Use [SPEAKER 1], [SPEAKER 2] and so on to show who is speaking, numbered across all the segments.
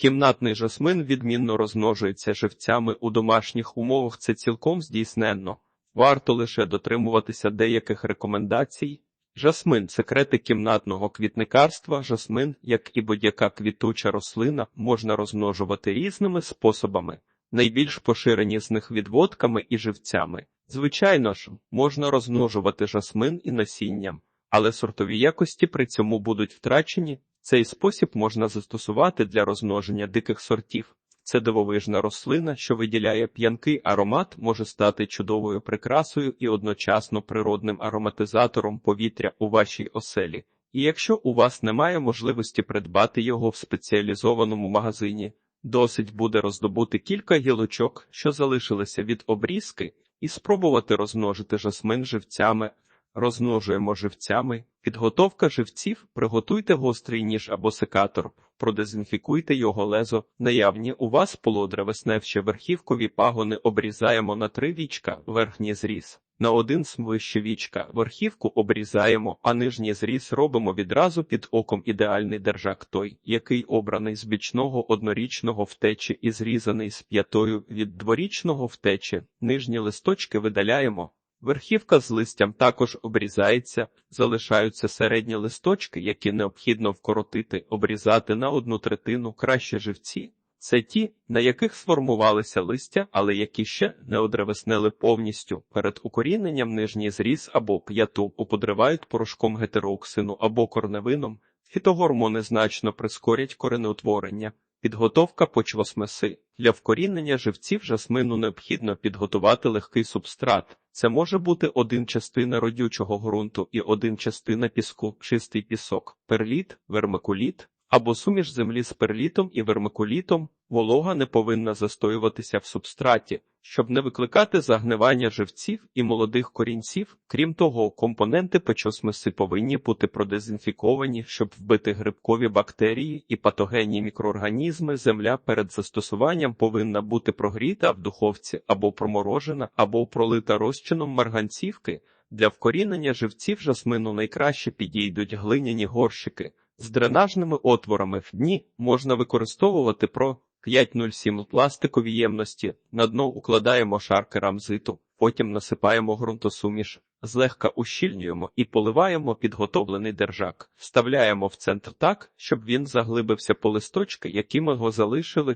[SPEAKER 1] Кімнатний жасмин відмінно розмножується живцями у домашніх умовах. Це цілком здійсненно. Варто лише дотримуватися деяких рекомендацій. Жасмин секрети кімнатного квітникарства. Жасмин, як і будь-яка квітуча рослина, можна розмножувати різними способами. Найбільш поширені з них відводками і живцями. Звичайно ж, можна розмножувати жасмин і насінням, але сортові якості при цьому будуть втрачені. Цей спосіб можна застосувати для розмноження диких сортів. Це дивовижна рослина, що виділяє п'янкий аромат, може стати чудовою прикрасою і одночасно природним ароматизатором повітря у вашій оселі. І якщо у вас немає можливості придбати його в спеціалізованому магазині, досить буде роздобути кілька гілочок, що залишилися від обрізки, і спробувати розмножити жасмин живцями. Розмножуємо живцями. Підготовка живців. Приготуйте гострий ніж або секатор, продезінфікуйте його лезо. Наявні у вас полудревесневші верхівкові пагони обрізаємо на три вічка, верхній зріз. На один смвище вічка верхівку обрізаємо, а нижній зріз робимо відразу під оком ідеальний держак той, який обраний з бічного однорічного втечі і зрізаний з п'ятою від дворічного втечі. Нижні листочки видаляємо. Верхівка з листям також обрізається, залишаються середні листочки, які необхідно вкоротити, обрізати на одну третину краще живці. Це ті, на яких сформувалися листя, але які ще не одревеснили повністю. Перед укоріненням нижній зріз або п'яту уподривають порошком гетерооксину або корневином. Фітогормони значно прискорять коренеутворення. Підготовка почвосмеси. Для вкорінення живців жасмину необхідно підготувати легкий субстрат. Це може бути один частина родючого ґрунту і один частина піску, чистий пісок, перліт, вермикуліт або суміш землі з перлітом і вермикулітом. Волога не повинна застоюватися в субстраті, щоб не викликати загнивання живців і молодих корінців. Крім того, компоненти печосмеси повинні бути продезінфіковані, щоб вбити грибкові бактерії і патогенні мікроорганізми. Земля перед застосуванням повинна бути прогріта в духовці або проморожена, або пролита розчином марганцівки. Для вкорінення живців жасмину найкраще підійдуть глиняні горщики. З дренажними отворами в дні можна використовувати про 5,07 пластикові ємності, на дно укладаємо шар керамзиту, потім насипаємо ґрунтосуміш, злегка ущільнюємо і поливаємо підготовлений держак, вставляємо в центр так, щоб він заглибився по листочки, які ми його залишили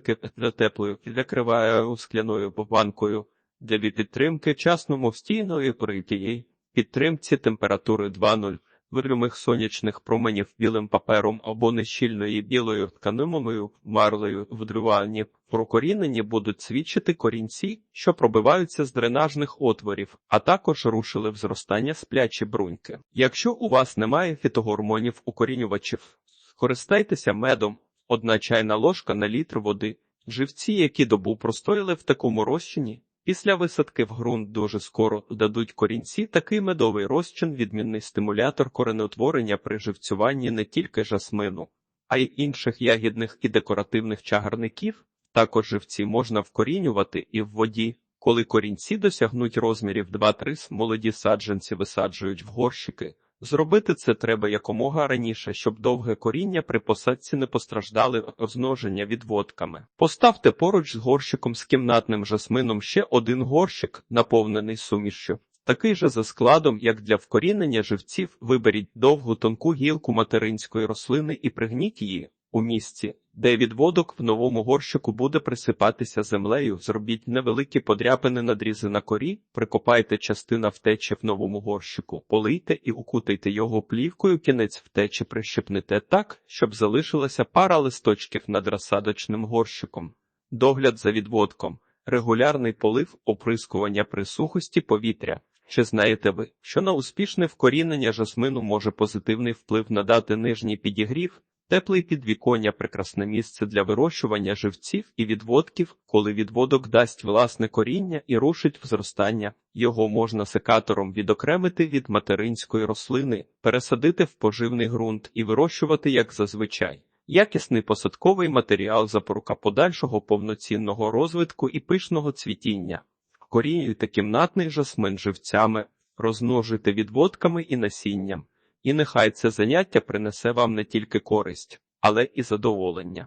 [SPEAKER 1] теплою, закриваю скляною банкою для підтримки часному стійної при тієї підтримці температури 2,0 вирюмих сонячних променів білим папером або нещільною білою тканиною марлею вдрувальні прокорінені будуть свідчити корінці, що пробиваються з дренажних отворів, а також рушили в зростання сплячі бруньки. Якщо у вас немає фітогормонів укорінювачів, скористайтеся медом, одна чайна ложка на літр води. Живці, які добу простояли в такому розчині, Після висадки в ґрунт дуже скоро дадуть корінці такий медовий розчин, відмінний стимулятор коренеутворення при живцюванні не тільки жасмину, а й інших ягідних і декоративних чагарників. Також живці можна вкорінювати і в воді. Коли корінці досягнуть розмірів 2-3, молоді саджанці висаджують в горщики. Зробити це треба якомога раніше, щоб довге коріння при посадці не постраждали розмноження відводками. Поставте поруч з горщиком з кімнатним жасмином ще один горщик, наповнений сумішю. Такий же за складом, як для вкорінення живців, виберіть довгу тонку гілку материнської рослини і пригніть її у місці, де відводок в новому горщику буде присипатися землею, зробіть невеликі подряпини надрізи на корі, прикопайте частина втечі в новому горщику, полийте і укутайте його плівкою, кінець втечі прищепнете так, щоб залишилася пара листочків над розсадочним горщиком. Догляд за відводком, регулярний полив оприскування при сухості повітря. Чи знаєте ви, що на успішне вкорінення жасмину може позитивний вплив надати нижній підігрів? Теплий підвіконня прекрасне місце для вирощування живців і відводків, коли відводок дасть власне коріння і рушить в зростання, його можна секатором відокремити від материнської рослини, пересадити в поживний ґрунт і вирощувати як зазвичай. Якісний посадковий матеріал запорука подальшого повноцінного розвитку і пишного цвітіння. Корінюйте кімнатний жасмин живцями, розмножуйте відводками і насінням. І нехай це заняття принесе вам не тільки користь, але і задоволення.